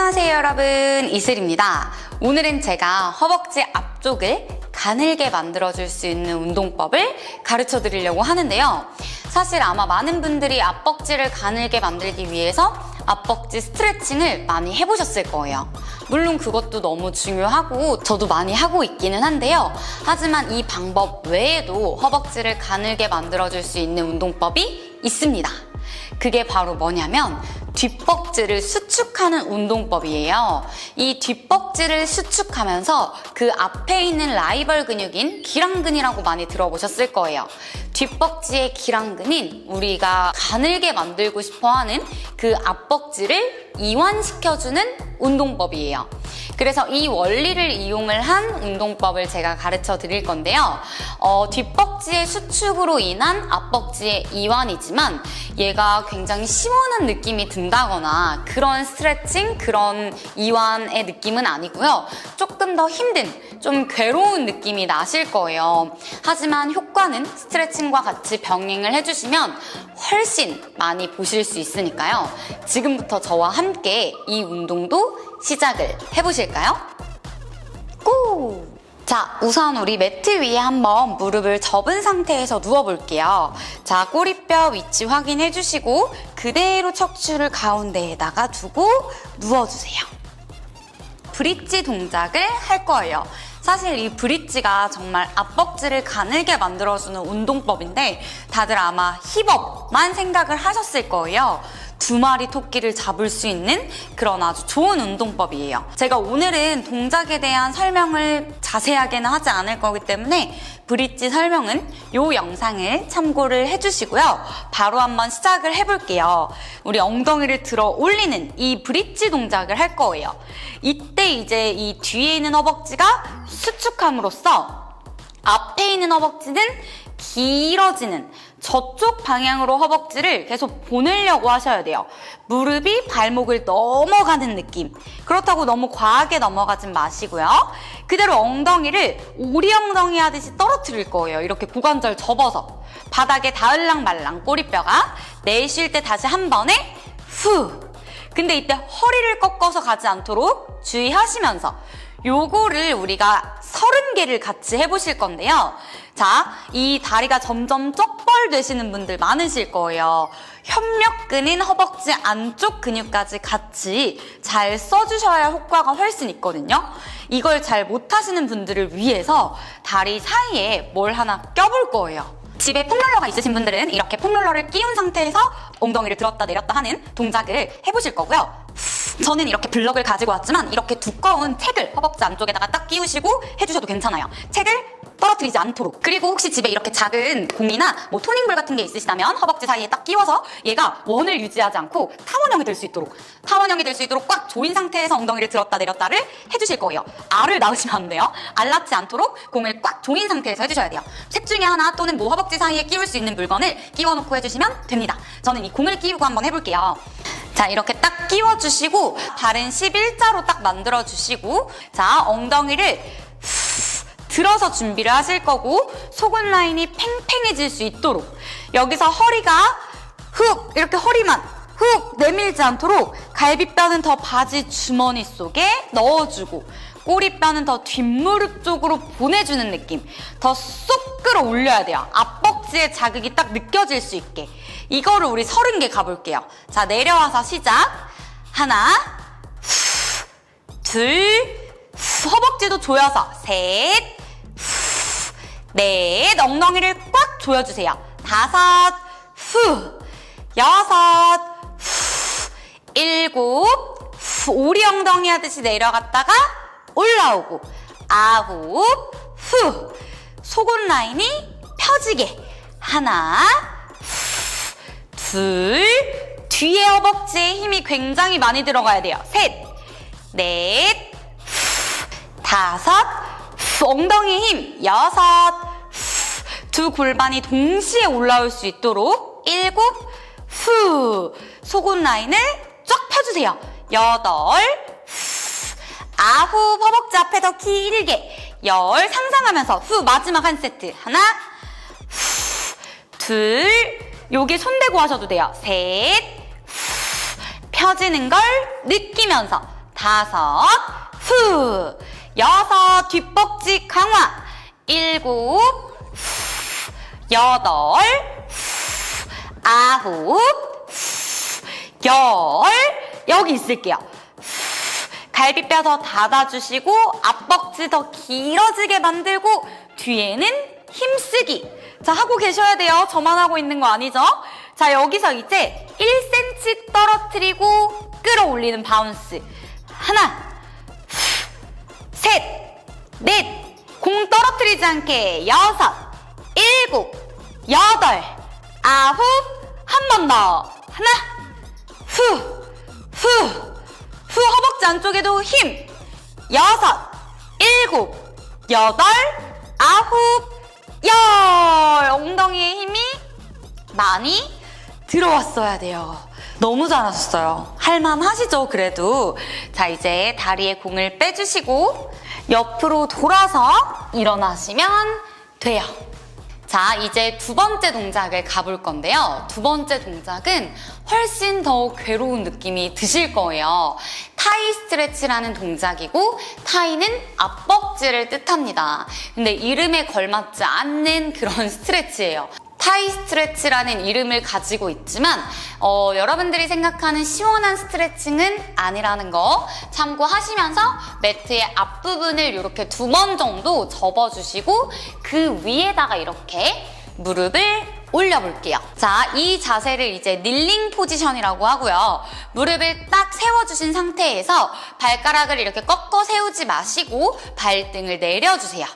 안녕하세요 여러분. 이슬입니다. 오늘은 제가 허벅지 앞쪽을 가늘게 만들어줄 수 있는 운동법을 가르쳐 드리려고 하는데요. 사실 아마 많은 분들이 앞벅지를 가늘게 만들기 위해서 앞벅지 스트레칭을 많이 해보셨을 거예요. 물론 그것도 너무 중요하고 저도 많이 하고 있기는 한데요. 하지만 이 방법 외에도 허벅지를 가늘게 만들어줄 수 있는 운동법이 있습니다 그게 바로 뭐냐면 뒷벅지를 수축하는 운동법이에요. 이 뒷벅지를 수축하면서 그 앞에 있는 라이벌 근육인 기랑근이라고 많이 들어보셨을 거예요. 뒷벅지의 기랑근인 우리가 가늘게 만들고 싶어 하는 그 앞벅지를 이완시켜주는 운동법이에요. 그래서 이 원리를 이용을 한 운동법을 제가 가르쳐 드릴 건데요. 어, 뒷벅지의 수축으로 인한 앞벅지의 이완이지만 얘가 굉장히 시원한 느낌이 든다거나 그런 스트레칭, 그런 이완의 느낌은 아니고요. 조금 더 힘든, 좀 괴로운 느낌이 나실 거예요. 하지만 효과는 스트레칭과 같이 병행을 해주시면 훨씬 많이 보실 수 있으니까요. 지금부터 저와 함께 이 운동도 시작을 해보실까요? 고! 자, 우선 우리 매트 위에 한번 무릎을 접은 상태에서 누워볼게요. 자, 꼬리뼈 위치 확인해 주시고 그대로 척추를 가운데에다가 두고 누워주세요. 브릿지 동작을 할 거예요. 사실 이 브릿지가 정말 앞벅지를 가늘게 만들어주는 운동법인데 다들 아마 힙업만 생각을 하셨을 거예요. 두 마리 토끼를 잡을 수 있는 그런 아주 좋은 운동법이에요. 제가 오늘은 동작에 대한 설명을 자세하게는 하지 않을 거기 때문에 브릿지 설명은 이 영상을 참고를 해주시고요. 바로 한번 시작을 해볼게요. 우리 엉덩이를 들어 올리는 이 브릿지 동작을 할 거예요. 이때 이제 이 뒤에 있는 허벅지가 수축함으로써 앞에 있는 허벅지는 길어지는 저쪽 방향으로 허벅지를 계속 보내려고 하셔야 돼요. 무릎이 발목을 넘어가는 느낌. 그렇다고 너무 과하게 넘어가진 마시고요. 그대로 엉덩이를 오리 엉덩이 하듯이 떨어뜨릴 거예요. 이렇게 고관절 접어서. 바닥에 닿을랑 말랑 꼬리뼈가 내쉴 때 다시 한 번에 후. 근데 이때 허리를 꺾어서 가지 않도록 주의하시면서 요거를 우리가 서른 개를 같이 해보실 건데요. 자, 이 다리가 점점 쩍벌 되시는 분들 많으실 거예요. 협력근인 허벅지 안쪽 근육까지 같이 잘 써주셔야 효과가 훨씬 있거든요. 이걸 잘 못하시는 분들을 위해서 다리 사이에 뭘 하나 껴볼 거예요. 집에 폼롤러가 있으신 분들은 이렇게 폼롤러를 끼운 상태에서 엉덩이를 들었다 내렸다 하는 동작을 해보실 거고요. 저는 이렇게 블럭을 가지고 왔지만 이렇게 두꺼운 책을 허벅지 안쪽에다가 딱 끼우시고 해주셔도 괜찮아요. 책을 떨어뜨리지 않도록. 그리고 혹시 집에 이렇게 작은 공이나 뭐 토닝볼 같은 게 있으시다면 허벅지 사이에 딱 끼워서 얘가 원을 유지하지 않고 타원형이 될 수 있도록 타원형이 될 수 있도록 꽉 조인 상태에서 엉덩이를 들었다 내렸다를 해주실 거예요. 알을 낳으시면 안 돼요. 알 낳지 않도록 공을 꽉 조인 상태에서 해주셔야 돼요. 책 중에 하나 또는 뭐 허벅지 사이에 끼울 수 있는 물건을 끼워놓고 해주시면 됩니다. 저는 이 공을 끼우고 한번 해볼게요. 자, 이렇게 딱 끼워주시고, 발은 11자로 딱 만들어주시고, 자, 엉덩이를 후 들어서 준비를 하실 거고, 속은 라인이 팽팽해질 수 있도록, 여기서 허리가 훅, 이렇게 허리만 훅 내밀지 않도록, 갈비뼈는 더 바지 주머니 속에 넣어주고, 꼬리뼈는 더 뒷무릎 쪽으로 보내주는 느낌. 더 쏙 끌어올려야 돼요. 앞벅지의 자극이 딱 느껴질 수 있게. 이거를 우리 서른 개 가볼게요. 자, 내려와서 시작. 하나, 후, 둘, 후, 허벅지도 조여서 셋, 후, 넷, 엉덩이를 꽉 조여주세요. 다섯, 후, 여섯, 후, 일곱, 후, 오리 엉덩이 하듯이 내려갔다가 올라오고 아홉, 후, 속옷 라인이 펴지게. 하나, 둘, 뒤에 허벅지에 힘이 굉장히 많이 들어가야 돼요. 셋, 넷, 다섯, 엉덩이 힘, 여섯, 두 골반이 동시에 올라올 수 있도록 일곱, 후, 속옷 라인을 쫙 펴주세요. 여덟, 아홉, 허벅지 앞에 더 길게, 열, 상상하면서 후, 마지막 한 세트. 하나, 후, 둘, 여기 손대고 하셔도 돼요. 셋, 후, 펴지는 걸 느끼면서 다섯, 후. 여섯, 뒷벅 지 강화. 일곱, 후. 여덟, 후. 아홉, 후. 열. 여기 있을게요. 갈비뼈 더 닫아주시고 앞벅지 더 길어지게 만들고 뒤에는 힘쓰기. 자, 하고 계셔야 돼요. 저만 하고 있는 거 아니죠? 자, 여기서 이제 1cm 떨어뜨리고 끌어올리는 바운스. 하나, 셋, 넷, 공 떨어뜨리지 않게 여섯, 일곱, 여덟, 아홉, 한 번 더. 하나, 후, 후, 후 허벅지 안쪽에도 힘. 여섯, 일곱, 여덟, 아홉, 열. 엉덩이에 힘이 많이 들어왔어야 돼요. 너무 잘하셨어요. 할만 하시죠, 그래도. 자, 이제 다리에 공을 빼주시고, 옆으로 돌아서 일어나시면 돼요. 자, 이제 두 번째 동작을 가볼 건데요. 두 번째 동작은 훨씬 더 괴로운 느낌이 드실 거예요. 타이 스트레치라는 동작이고, 타이는 앞벅지를 뜻합니다. 근데 이름에 걸맞지 않는 그런 스트레치예요. 타이 스트레치라는 이름을 가지고 있지만 어, 여러분들이 생각하는 시원한 스트레칭은 아니라는 거 참고하시면서 매트의 앞부분을 이렇게 두 번 정도 접어주시고 그 위에다가 이렇게 무릎을 올려볼게요. 자, 이 자세를 이제 닐링 포지션이라고 하고요. 무릎을 딱 세워주신 상태에서 발가락을 이렇게 꺾어 세우지 마시고 발등을 내려주세요.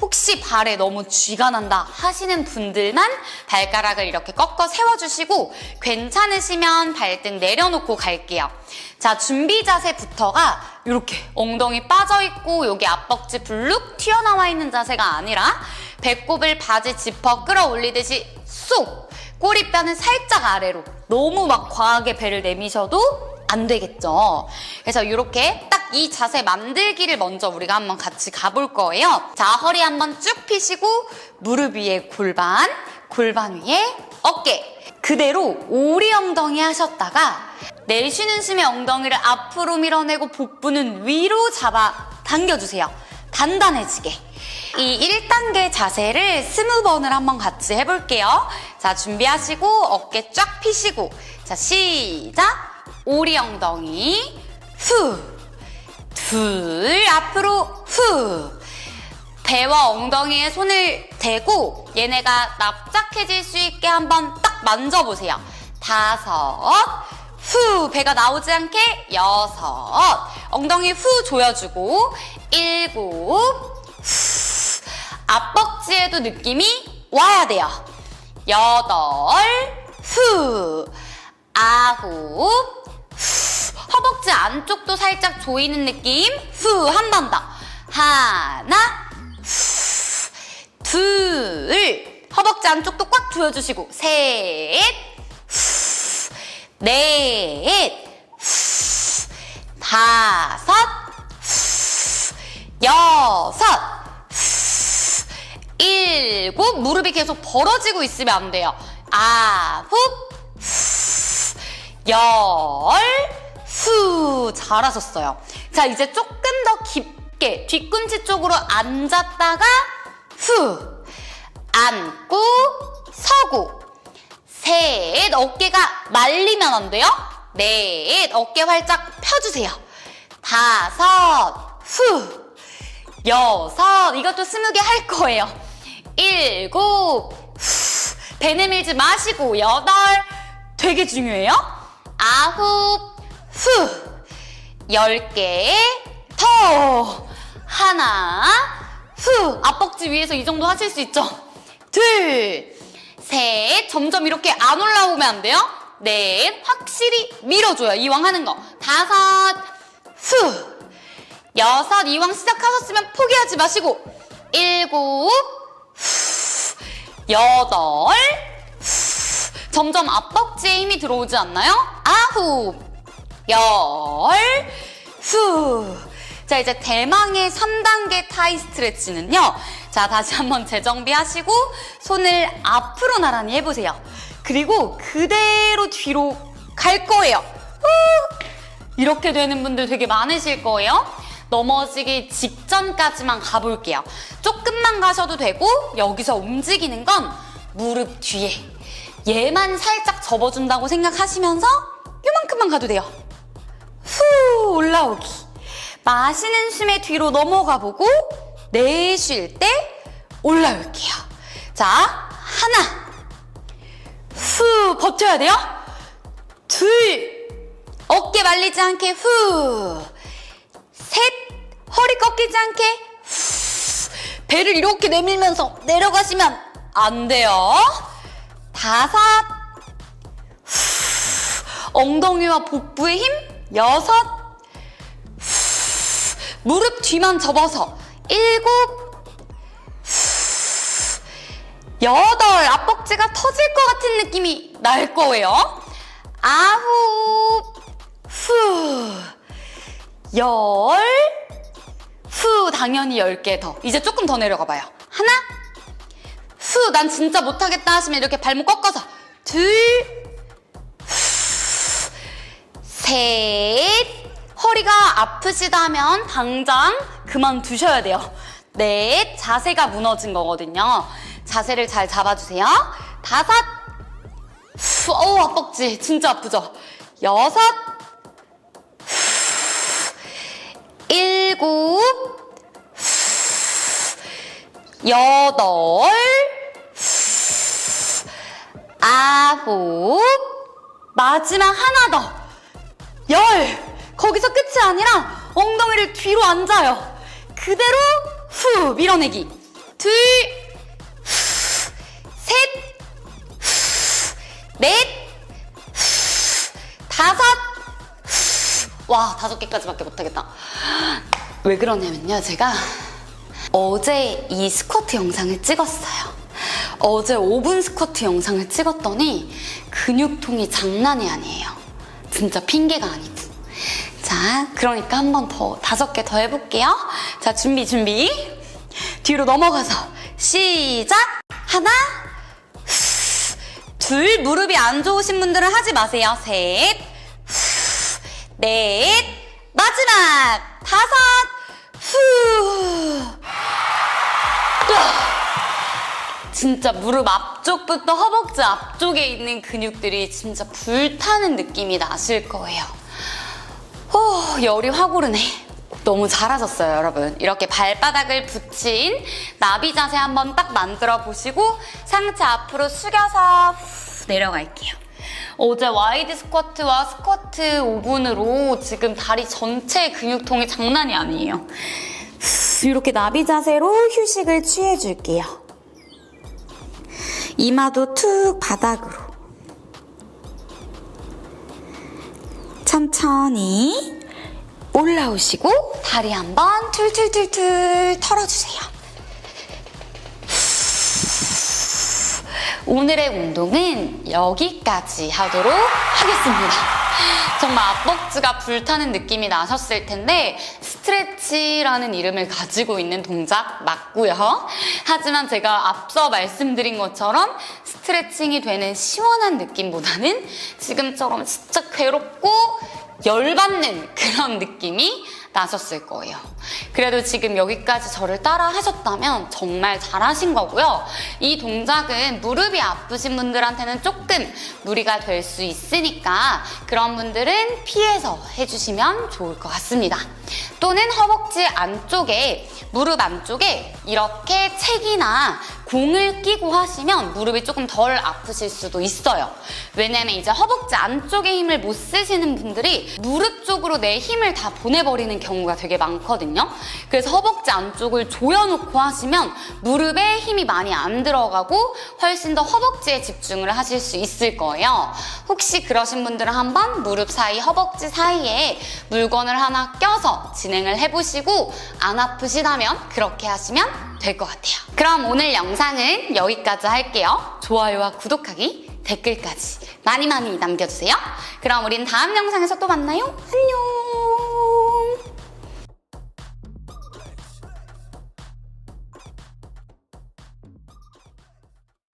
혹시 발에 너무 쥐가 난다 하시는 분들만 발가락을 이렇게 꺾어 세워주시고 괜찮으시면 발등 내려놓고 갈게요. 자, 준비 자세부터가 이렇게 엉덩이 빠져있고 여기 앞벅지 불룩 튀어나와 있는 자세가 아니라 배꼽을 바지 지퍼 끌어올리듯이 쏙! 꼬리뼈는 살짝 아래로 너무 막 과하게 배를 내미셔도 안 되겠죠. 그래서 이렇게 딱 이 자세 만들기를 먼저 우리가 한번 같이 가볼 거예요. 자, 허리 한번 쭉 펴시고 무릎 위에 골반, 골반 위에 어깨. 그대로 오리 엉덩이 하셨다가 내쉬는 숨에 엉덩이를 앞으로 밀어내고 복부는 위로 잡아 당겨주세요. 단단해지게. 이 1단계 자세를 스무 번을 한번 같이 해볼게요. 자, 준비하시고 어깨 쫙 펴시고. 자, 시작. 오리 엉덩이. 후. 둘. 앞으로 후. 배와 엉덩이에 손을 대고 얘네가 납작해질 수 있게 한번 딱 만져보세요. 다섯. 후. 배가 나오지 않게 여섯. 엉덩이 후 조여주고 일곱. 후. 앞벅지에도 느낌이 와야 돼요. 여덟, 후, 아홉, 후. 허벅지 안쪽도 살짝 조이는 느낌. 후, 한 번 더. 하나, 후, 둘. 허벅지 안쪽도 꽉 조여주시고. 셋, 후, 넷, 후, 다섯, 후, 여섯, 일곱 무릎이 계속 벌어지고 있으면 안 돼요. 아홉 후, 열 후. 잘하셨어요. 자 이제 조금 더 깊게 뒤꿈치 쪽으로 앉았다가 후 앉고 서고 셋 어깨가 말리면 안 돼요. 넷 어깨 활짝 펴주세요. 다섯 후 여섯 이것도 스무 개 할 거예요. 일곱 후, 배 내 밀지 마시고 여덟. 되게 중요해요. 아홉. 후 열 개 더. 하나. 후. 앞벅지 위에서 이 정도 하실 수 있죠. 둘 셋. 점점 이렇게 안 올라오면 안 돼요. 넷 확실히 밀어줘요. 이왕 하는 거. 다섯. 후. 여섯. 이왕 시작하셨으면 포기하지 마시고 일곱 후, 여덟 후, 점점 앞벅지에 힘이 들어오지 않나요? 아홉 열 후. 자 이제 대망의 3단계 타이 스트레치는요 자 다시 한번 재정비하시고 손을 앞으로 나란히 해보세요 그리고 그대로 뒤로 갈 거예요 후. 이렇게 되는 분들 되게 많으실 거예요. 넘어지기 직전까지만 가볼게요. 조금만 가셔도 되고 여기서 움직이는 건 무릎 뒤에 얘만 살짝 접어준다고 생각하시면서 요만큼만 가도 돼요. 후 올라오기. 마시는 숨에 뒤로 넘어가 보고 내쉴 때 올라올게요. 자, 하나. 후 버텨야 돼요. 둘. 어깨 말리지 않게 후. 셋. 허리 꺾이지 않게 후. 배를 이렇게 내밀면서 내려가시면 안 돼요. 다섯. 후. 엉덩이와 복부의 힘. 여섯. 후. 무릎 뒤만 접어서 일곱. 후. 여덟. 앞벅지가 터질 것 같은 느낌이 날 거예요. 아홉. 후. 열. 후. 당연히 열개 더. 이제 조금 더 내려가 봐요. 하나. 후. 난 진짜 못하겠다 하시면 이렇게 발목 꺾어서. 둘. 후. 셋. 허리가 아프시다면 당장 그만두셔야 돼요. 넷. 자세가 무너진 거거든요. 자세를 잘 잡아주세요. 다섯. 후, 어우, 앞벅지. 진짜 아프죠? 여섯. 후, 일곱. 후, 여덟. 후, 아홉. 마지막 하나 더. 열. 거기서 끝이 아니라 엉덩이를 뒤로 앉아요. 그대로 후 밀어내기. 둘. 후, 셋. 넷, 다섯, 와 다섯 개까지밖에 못하겠다. 왜 그러냐면요, 제가 어제 이 스쿼트 영상을 찍었어요. 어제 5분 스쿼트 영상을 찍었더니 근육통이 장난이 아니에요. 진짜 핑계가 아니고. 자, 그러니까 한 번 더, 다섯 개 더 해볼게요. 자, 준비, 준비. 뒤로 넘어가서 시작! 하나, 둘, 무릎이 안 좋으신 분들은 하지 마세요. 셋, 후, 넷, 마지막 다섯, 후. 진짜 무릎 앞쪽부터 허벅지 앞쪽에 있는 근육들이 진짜 불타는 느낌이 나실 거예요. 오, 열이 확 오르네. 너무 잘하셨어요, 여러분. 이렇게 발바닥을 붙인 나비 자세 한번 딱 만들어 보시고 상체 앞으로 숙여서 후, 내려갈게요. 어제 와이드 스쿼트와 스쿼트 5분으로 지금 다리 전체 근육통이 장난이 아니에요. 후, 이렇게 나비 자세로 휴식을 취해줄게요. 이마도 툭 바닥으로. 천천히 올라오시고 다리 한번 툴툴툴툴 털어주세요. 오늘의 운동은 여기까지 하도록 하겠습니다. 정말 앞벅지가 불타는 느낌이 나셨을 텐데 스트레치라는 이름을 가지고 있는 동작 맞고요. 하지만 제가 앞서 말씀드린 것처럼 스트레칭이 되는 시원한 느낌보다는 지금처럼 진짜 괴롭고 열받는 그런 느낌이 나셨을 거예요. 그래도 지금 여기까지 저를 따라 하셨다면 정말 잘하신 거고요. 이 동작은 무릎이 아프신 분들한테는 조금 무리가 될 수 있으니까 그런 분들은 피해서 해주시면 좋을 것 같습니다. 또는 허벅지 안쪽에 무릎 안쪽에 이렇게 책이나 공을 끼고 하시면 무릎이 조금 덜 아프실 수도 있어요. 왜냐면 이제 허벅지 안쪽에 힘을 못 쓰시는 분들이 무릎 쪽으로 내 힘을 다 보내버리는 경우가 되게 많거든요. 그래서 허벅지 안쪽을 조여놓고 하시면 무릎에 힘이 많이 안 들어가고 훨씬 더 허벅지에 집중을 하실 수 있을 거예요. 혹시 그러신 분들은 한번 무릎 사이, 허벅지 사이에 물건을 하나 껴서 진행을 해보시고 안 아프시다면 그렇게 하시면 될 것 같아요. 그럼 오늘 영상은 여기까지 할게요. 좋아요와 구독하기, 댓글까지 많이 많이 남겨주세요. 그럼 우린 다음 영상에서 또 만나요. 안녕!